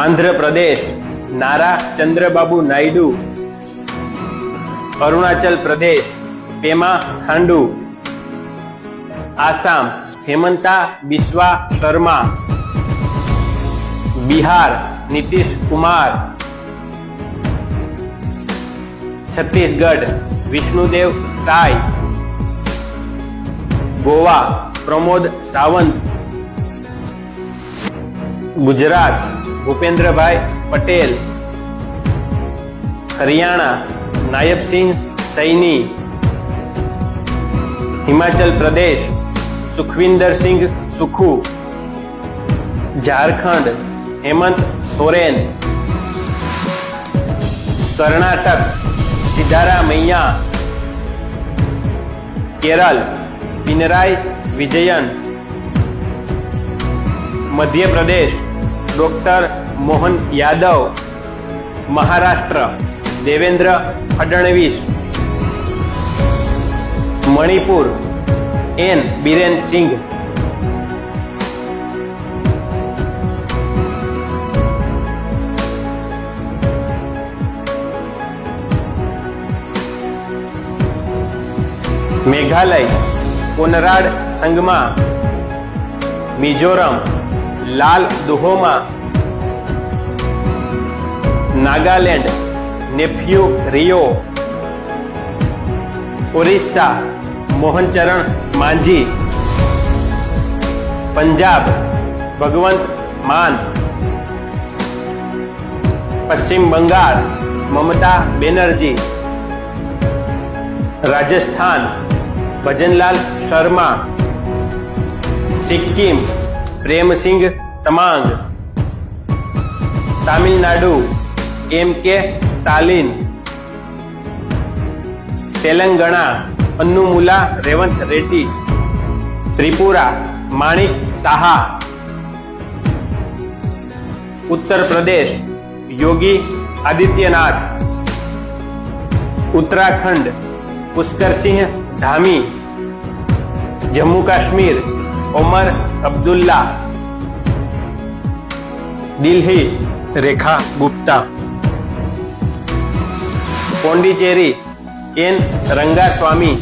આંધ્ર પ્રદેશ નારા ચંદ્રબાબુ નાયડુ, અરુણાચલ પ્રદેશ, પેમા ખાંડુ, આસામ, હેમંતા બિસ્વા શર્મા, બિહાર નીતિશ કુમાર, છત્તીસગઢ વિષ્ણુદેવ સાય Goa Pramod Sawant Gujarat Bhupendrabhai Patel Haryana નાયબસિંહ Saini Himachal Pradesh Sukhvinder Singh Sukhu Jharkhand Hemant Soren Karnataka સિદ્ધારામૈયા Kerala Pinarayi Vijayan Madhya Pradesh doctor Mohan Yadav Maharashtra Devendra Fadnavis Manipur N Biren Singh Meghalaya Conrad Sangma Mizoram લાલ દુહોમા Nagaland nephew Rio Orissa મોહનચરણ Manjhi Punjab ભગવંત માન પશ્ચિમ બંગાળ મમતા બેનર્જી રાજસ્થાન ભજનલાલ શર્મા સિક્કિમ પ્રેમસિંહ તમાંગ તામિલનાડુ એમ કે Stalin Telangana અન્નુમુલા Revanth Reddy Tripura Manik Saha Uttar Pradesh Yogi Adityanath Uttarakhand Pushkar Singh Dhami Jammu Kashmir Omar Abdullah. Delhi Rekha Gupta. Pondicherry N Rangaswamy.